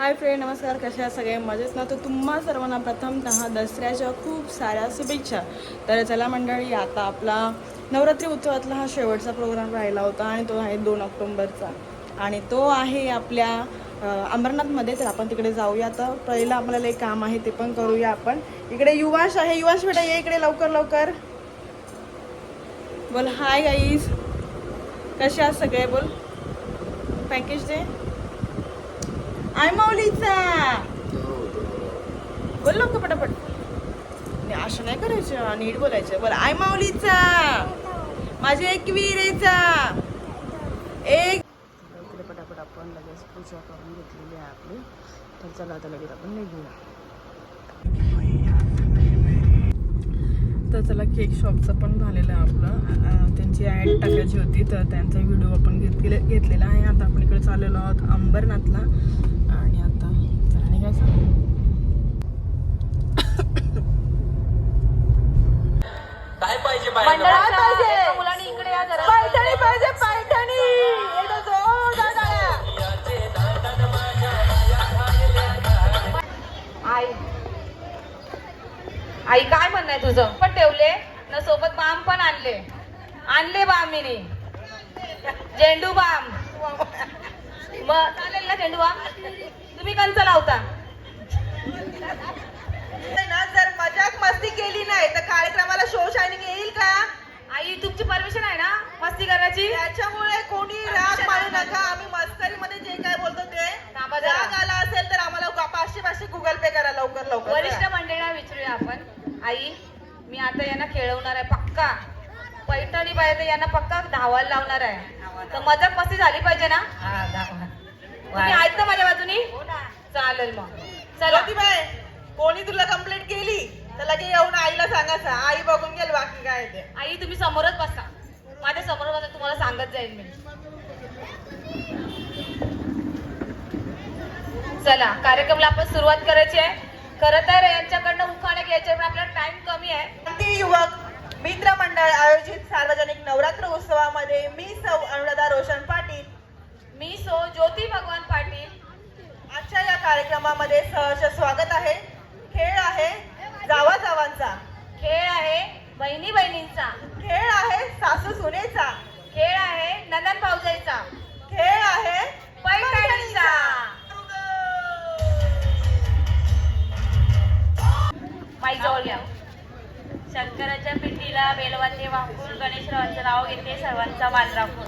Hi friend नमस्कार कशा आहात सगळे? मजेच ना? तर तुम्हा सर्वांना प्रथमतः दसऱ्याच्या खूप साऱ्या शुभेच्छा. तर चला मंडळी आता आपला नवरात्री उत्सवातला हा शेवटचा प्रोग्राम राहिला होता आणि तो आहे दोन ऑक्टोंबरचा. आणि तो आहे आपल्या अ, अंबरनाथमध्ये. तर आपण तिकडे जाऊया. तर पहिलं आपल्याला एक काम आहे ते पण करूया आपण. इकडे युवाश आहे. युवाश बेटा ये इकडे लवकर लवकर. बोल हाय गाईज कशा आहात सगळे? बोल. Package they. आय माऊलीचा बोल लवकर पटापट. नाही असं नाही करायचं नीट बोलायचं. बोल आय माऊलीचा माझ्या एक विरेचा एक. पटापट आपण लगेच पूजा करून घेतलेली आहे आपली. तर चला आता लगेच आपण निघूया. तर चला केक शॉपचं पण झालेलं आहे आपलं. त्यांची ॲड टाकायची होती तर त्यांचा व्हिडिओ आपण घेतले घेतलेला आहे. आता आपण इकडे चाललेलो आहोत अंबरनाथला. आणि आता चला निघायचं. काय पाहिजे मुलांनी इकडे या तुझं. पण ठेवले. न सोबत बाम पण आणले. आणले बामीने. झेंडू बाम. मग चालेल ना झेंडू बाम? तुम्ही कंच लावता. ना जर मजाक मस्ती केली नाही तर कार्यक्रमाला शो शायनिंग येईल का? आई तुमची परमिशन आहे ना? मस्ती करायची? त्याच्यामुळे कोणी राग मानू नका. आम्ही मस्करीमध्ये जे काय बोलतो ते थांबा जरा. राग आला असेल तर आम्हाला गा- पाचशे पाचशे गुगल पे करा लवकर लवकर वरिष्ठ मंडळीला विचारूया आपण आई मी आता खेळवणार आहे पक्का. पैठणी पाहिजे यांना पक्का धावायला लावणार आहे. तर मजाक मस्ती झाली पाहिजे ना? हा, का माझ्या बाजूनी? चालेल मग. चला. प्रतिभाय कोणी तुला कंप्लेंट केली? तर लगे येऊन आईला सांगायचं आई बघून गेल बाकी काय ते. आई तुम्ही समोरच बसा. माझ्यासमोर बसा तुम्हाला सांगत जाईल मी. चला कार्यक्रमाला आपण सुरुवात करायची आहे. खरं तर यांच्याकडनं उखाणे घ्यायचे पण आपला टाइम कमी युवक मित्र मंडळ आयोजित सार्वजनिक नवरात्र उत्सवामध्ये मी सौ अनुराधा रोशन पाटील. मी सो ज्योती भगवान पाटील. आजच्या या कार्यक्रमामध्ये सहर्ष स्वागत पिंडीला बेलवाचे वाहून गणेशरावांचं नाव घेते सर्वांचा मान राखून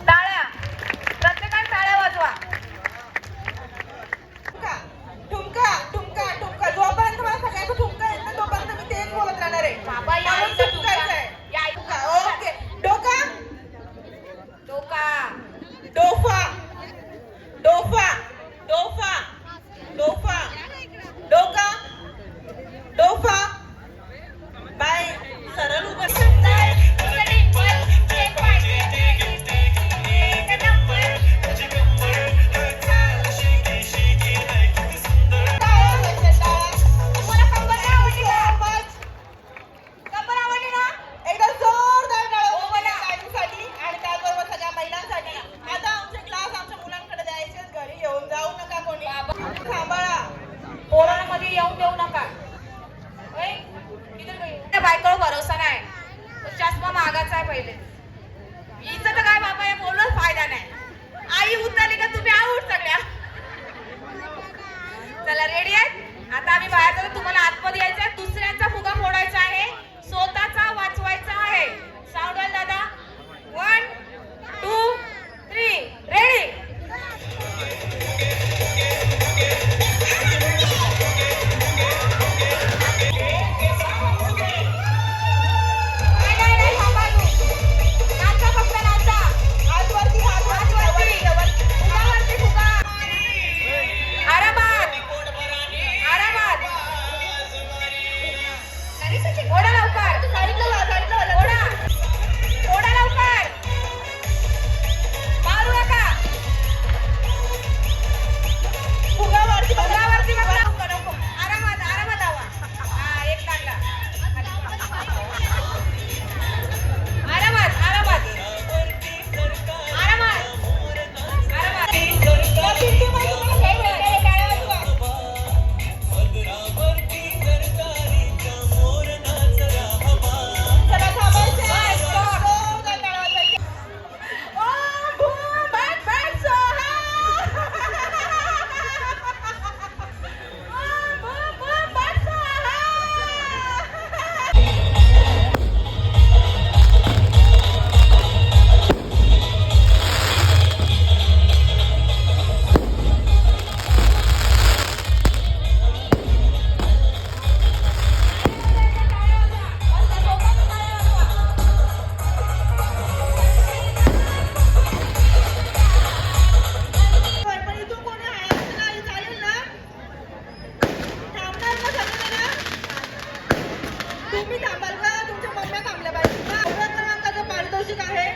नियोजित आहे.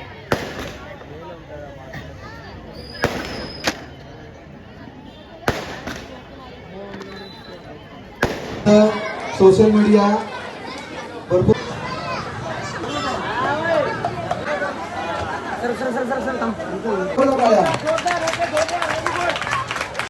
सोशल मीडिया भरपूर sir sir sir sir sir थांब.